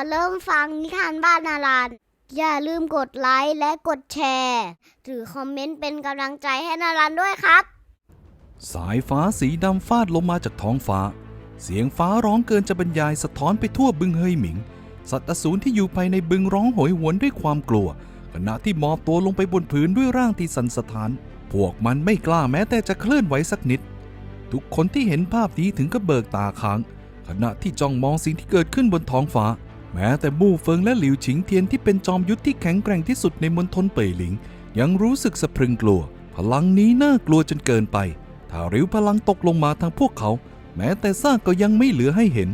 อเริ่มฟังนิทานบ้านนารันอย่าลืมกดไลค์และกดแชร์หรือคอมเมนต์เป็นกำลังใจให้นารันด้วยครับ สายฟ้าสีดำฟาดลงมาจากท้องฟ้า เสียงฟ้าร้องเกินจะบรรยายสะท้อนไปทั่วบึงเฮยหมิง สัตว์อสูรที่อยู่ภายในบึงร้องโหยหวนด้วยความกลัว ขณะที่มอบตัวลงไปบนพื้นด้วยร่างที่สันสะท้าน พวกมันไม่กล้าแม้แต่จะเคลื่อนไหวสักนิด ทุกคนที่เห็นภาพนี้ถึงกับเบิกตาค้างขณะที่จ้องมองสิ่งที่เกิดขึ้นบนท้องฟ้า แม้แต่มู่เฟิงและหลิวฉิงเทียนที่เป็นจอมยุทธที่แข็งแกร่งที่สุดในมณฑลเป่ยหลิง ยังรู้สึกสะพรึงกลัว พลังนี้น่ากลัวจนเกินไป ถ้าริ้วพลังตกลงมาทางพวกเขา แม้แต่ซากก็ยังไม่เหลือให้เห็น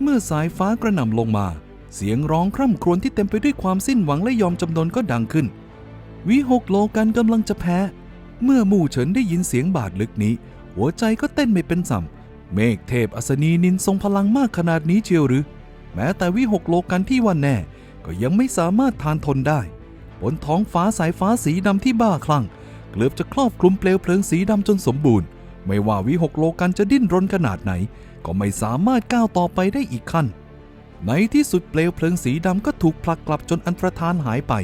เมื่อสายฟ้ากระหน่ำลงมา เสียงร้องคร่ำครวญที่เต็มไปด้วยความสิ้นหวังและยอมจำนนก็ดังขึ้น วิหกโลกันกำลังจะแพ้ เมื่อมู่เฉินได้ยินเสียงบาดลึกนี้ หัวใจก็เต้นไม่เป็นสัมเมฆเทพอัศนีนินทรงพลังมากขนาดนี้เชียวหรือ แม้แต่วิหกโลกันที่ว่าแน่ ก็ยังไม่สามารถทานทนได้ บนท้องฟ้าสายฟ้าสีดำที่บ้าคลั่ง เกือบจะครอบคลุมเปลวเพลิงสีดำจนสมบูรณ์ ไม่ว่าวิหกโลกันจะดิ้นรนขนาดไหน ก็ไม่สามารถก้าวต่อไปได้อีกขั้น ในที่สุดเปลวเพลิงสีดำก็ถูกผลักกลับจนอันตรธานหายไป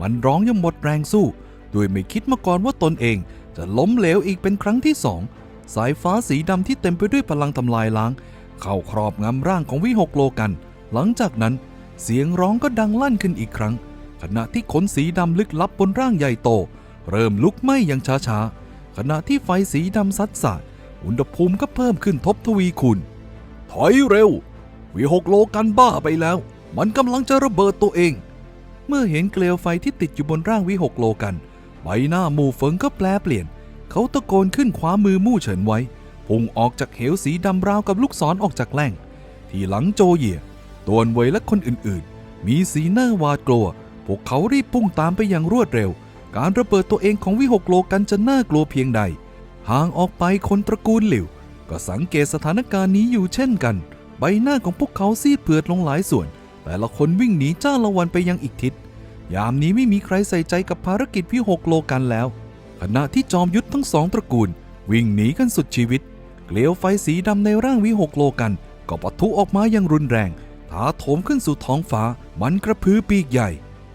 มันร้องยังหมดแรงสู้โดยไม่คิดมาก่อนว่าตนเองจะล้มเหลวอีกเป็นครั้งที่สองสายฟ้าสีดำที่เต็มไปด้วยพลังทำลายล้าง เข้าครอบงำร่างของวิหกโลกัน หลังจากนั้นเสียงร้องก็ดังลั่นขึ้นอีกครั้ง ขณะที่ขนสีดำลึกลับบนร่างใหญ่โต เริ่มลุกไหม้อย่างช้าๆ ขณะที่ไฟสีดำซัดสาดอุณหภูมิก็เพิ่มขึ้นทบทวีคูณ ถอยเร็ว วิหกโลกันบ้าไปแล้ว มันกำลังจะระเบิดตัวเอง เมื่อเห็นเกลวไฟที่ติดอยู่บนร่างวิหกโลกัน ใบหน้ามู่เฟิงก็แปลเปลี่ยน เขาตะโกนขึ้นคว้ามือมู่เฉินไว้ พุ่งออกจากเหวสีดำราวกับลูกศรออกจากแหล่ง ที่หลังโจเหยียตวนเวยและคนอื่นๆ มีสีหน้าหวาดกลัว พวกเขารีบพุ่งตามไปอย่างรวดเร็ว การระเบิดตัวเองของวิหกโลกันจะน่ากลัวเพียงใด ห่างออกไปคนตระกูลหลิว ก็สังเกตสถานการณ์นี้อยู่เช่นกัน ใบหน้าของพวกเขาซีดเผือดลงหลายส่วน แต่ละคนวิ่งหนีจ้าละวันไปยังอีกทิศ ยามนี้ไม่มีใครใส่ใจกับภารกิจวิหกโลกันแล้ว ขณะที่จอมยุทธทั้งสองตระกูล วิ่งหนีกันสุดชีวิต เกลียวไฟสีดำในร่างวิหกโลกัน ก็ปะทุออกมาอย่างรุนแรงถาโถมขึ้นสู่ท้องฟ้า มันกระพือปีกใหญ่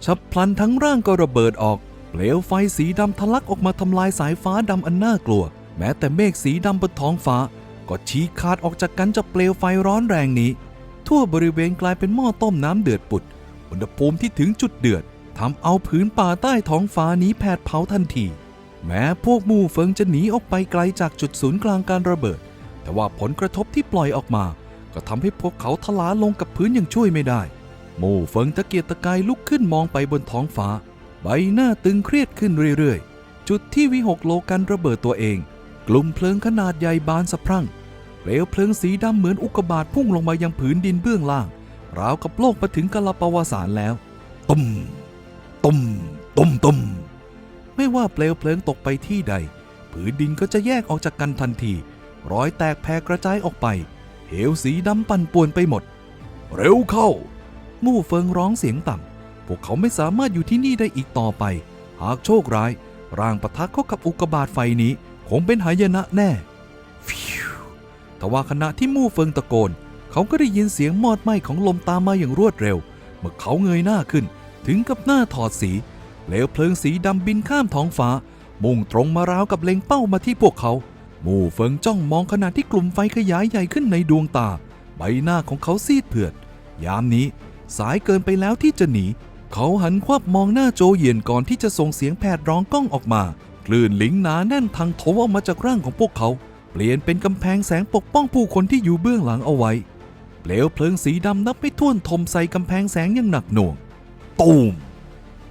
ฉับพลันทั้งร่างก็ระเบิดออก เปลวไฟสีดำทะลักออกมาทำลายสายฟ้าดำอันน่ากลัว แม้แต่เมฆสีดำบนท้องฟ้า ก็ชี้ขาดออกจากกันจากเปลวไฟร้อนแรงนี้ ทั่วบริเวณกลายเป็นหม้อต้มน้ำเดือดปุด อุณหภูมิที่ถึงจุดเดือดทำเอาผืนป่าใต้ท้องฟ้านี้แผดเผาทันที แม้พวกมู่เฟิงจะหนีออกไปไกลจากจุดศูนย์กลางการระเบิด แต่ว่าผลกระทบที่ปล่อยออกมา ก็ทำให้พวกเขาทลาลงกับพื้นอย่างช่วยไม่ได้หมู่เฟิงตะเกียกตะกายลุกขึ้นมองไปบนท้องฟ้า ใบหน้าตึงเครียดขึ้นเรื่อยๆ จุดที่วิหกโลกันระเบิดตัวเอง กลุ่มเพลิงขนาดใหญ่บานสะพรั่งเปลวเพลิงสีดำเหมือนอุกกาบาตพุ่งลงมายังผืนดินเบื้องล่าง ราวกับโลกมาถึงกาลปวสานแล้วตุ้มตุ้มตุ้มตุ้ม ไม่ว่าเปลวเพลิงตกไปที่ใด ผืนดินก็จะแยกออกจากกันทันที รอยแตกแพ่กระจายออกไป เหวสีดำปั่นป่วนไปหมด เร็วเข้า มู่เฟิงร้องเสียงต่ำ พวกเขาไม่สามารถอยู่ที่นี่ได้อีกต่อไป หากโชคร้าย ร่างปะทะเข้ากับอุกบาตไฟนี้คงเป็นหายนะแน่ฟิวแต่ว่าขณะที่มู่เฟิงตะโกน เขาก็ได้ยินเสียงมอดไหม้ของลมตามมาอย่างรวดเร็ว เมื่อเขาเงยหน้าขึ้น ถึงกับหน้าถอดสี เปลวเพลิงสีดำบินข้ามท้องฟ้า มุ่งตรงมาราวกับเล็งเป้ามาที่พวกเขา หมู่เฟิงจ้องมองขณะที่กลุ่มไฟขยายใหญ่ขึ้นในดวงตา ใบหน้าของเขาซีดเผือด ยามนี้สายเกินไปแล้วที่จะหนี เขาหันควับมองหน้าโจเยียนก่อนที่จะส่งเสียงแผดร้องก้องออกมา คลื่นลิงหนาแน่นทางโถมออกมาจากร่างของพวกเขา เปลี่ยนเป็นกำแพงแสงปกป้องผู้คนที่อยู่เบื้องหลังเอาไว้ เปลวเพลิงสีดำนับไม่ถ้วนทมใส่กำแพงแสงอย่างหนักหน่วงตูม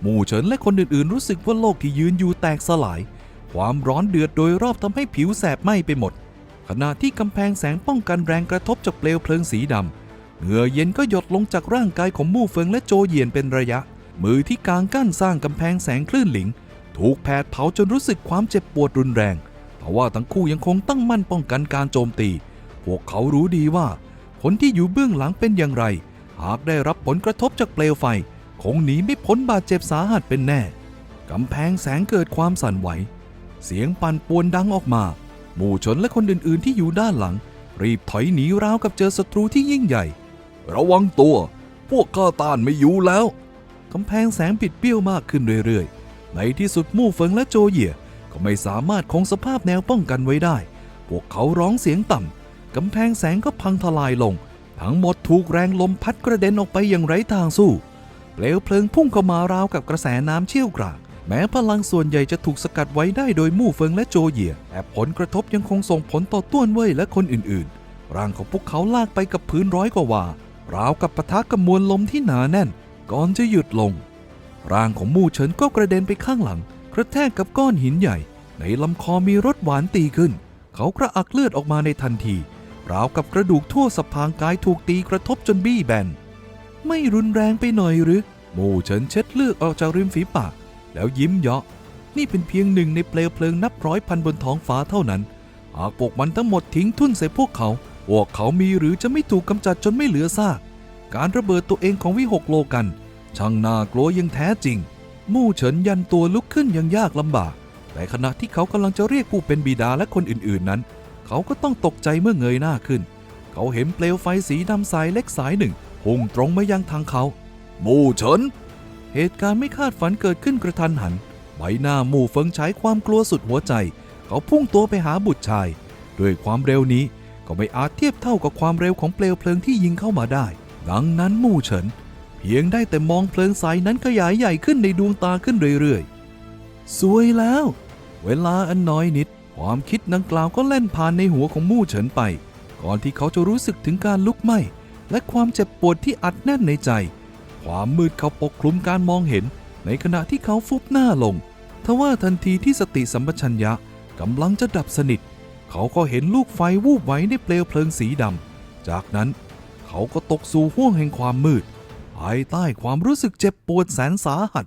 หมู่เฉินและคนอื่นๆ รู้สึกว่าโลกที่ยืนอยู่แตกสลาย ความร้อนเดือดโดยรอบทำให้ผิวแสบไหม้ไปหมด ขณะที่กำแพงแสงป้องกันแรงกระทบจากเปลวเพลิงสีดำเหงื่อเย็นก็หยดลงจากร่างกายของมู่เฟิงและโจเยียนเป็นระยะ มือที่กางกั้นสร้างกำแพงแสงคลื่นหลิง ถูกแผดเผาจนรู้สึกความเจ็บปวดรุนแรงแต่ว่าทั้งคู่ยังคงตั้งมั่นป้องกันการโจมตี พวกเขารู้ดีว่าคนที่อยู่เบื้องหลังเป็นอย่างไร หากได้รับผลกระทบจากเปลวไฟ คงหนีไม่พ้นบาดเจ็บสาหัสเป็นแน่ กำแพงแสงเกิดความสั่นไหว เสียงปั่นป่วนดังออกมา หมู่ชนและคนอื่นๆที่อยู่ด้านหลัง รีบถอยหนีราวกับเจอศัตรูที่ยิ่งใหญ่ ระวังตัว พวกข้าต้านไม่อยู่แล้ว กำแพงแสงปิดเบี้ยวมากขึ้นเรื่อยๆ ในที่สุดมู่เฟิงและโจเหยี่ยก็ไม่สามารถคงสภาพแนวป้องกันไว้ได้ พวกเขาร้องเสียงต่ำ กำแพงแสงก็พังทลายลง ทั้งหมดถูกแรงลมพัดกระเด็นออกไปอย่างไร้ทางสู้ เปลวเพลิงพุ่งเข้ามาราวกับกระแสน้ำเชี่ยวกราก แม้พลังส่วนใหญ่จะถูกสกัดไว้ได้โดยมู่เฟิงและโจเหยี่ยแต่ผลกระทบยังคงส่งผลต่อต้วนเว่ยและคนอื่นๆ ร่างของพวกเขาลากไปกับพื้นร้อยกว่าวาราวกับปะทะกับมวลลมที่หนาแน่น ก่อนจะหยุดลง ร่างของมู่เฉินก็กระเด็นไปข้างหลัง กระแทกกับก้อนหินใหญ่ ในลำคอมีรสหวานตีขึ้น เขากระอักเลือดออกมาในทันที ราวกับกระดูกทั่วสะพางกายถูกตีกระทบจนบี้แบน ไม่รุนแรงไปหน่อยหรือมู่เฉินเช็ดเลือดออกจากริมฝีปาก แล้วยิ้มเยาะ นี่เป็นเพียงหนึ่งในเปลวเพลิงนับร้อยพันบนท้องฟ้าเท่านั้น หากพวกมันทั้งหมดทิ้งทุ่นใส่พวกเขา พวกเขามีหรือจะไม่ถูกกำจัดจนไม่เหลือซาก การระเบิดตัวเองของวิหกโลกัน ช่างน่ากลัวยังแท้จริง มู่เฉินยันตัวลุกขึ้นอยังยากลำบาก แต่ขณะที่เขากำลังจะเรียกผู้เป็นบิดาและคนอื่นๆนั้น เขาก็ต้องตกใจเมื่อเงยหน้าขึ้น เขาเห็นเปลวไฟสีดำสายเล็กสายหนึ่ง พุ่งตรงมายังทางเขามู่เฉิน เหตุการณ์ไม่คาดฝันเกิดขึ้นกระทันหัน ใบหน้ามู่เฟิงใช้ความกลัวสุดหัวใจ เขาพุ่งตัวไปหาบุตรชาย ด้วยความเร็วนี้ก็ไม่อาจเทียบเท่ากับความเร็วของเปลวเพลิงที่ยิงเข้ามาได้ ดังนั้นมู่เฉิน เพียงได้แต่มองเพลิงสายนั้นขยายใหญ่ขึ้นในดวงตาขึ้นเรื่อยๆ สวยแล้ว เวลาอันน้อยนิด ความคิดดังกล่าวก็เล่นผ่านในหัวของมู่เฉินไป ก่อนที่เขาจะรู้สึกถึงการลุกไหม้ และความเจ็บปวดที่อัดแน่นในใจ ความมืดเขาปกคลุมการมองเห็น ในขณะที่เขาฟุบหน้าลง ทว่าทันทีที่สติสัมปชัญญะกำลังจะดับสนิท เขาก็เห็นลูกไฟวูบไหวในเปลวเพลิงสีดำ จากนั้นเขาก็ตกสู่ห้วงแห่งความมืด ภายใต้ความรู้สึกเจ็บปวดแสนสาหัส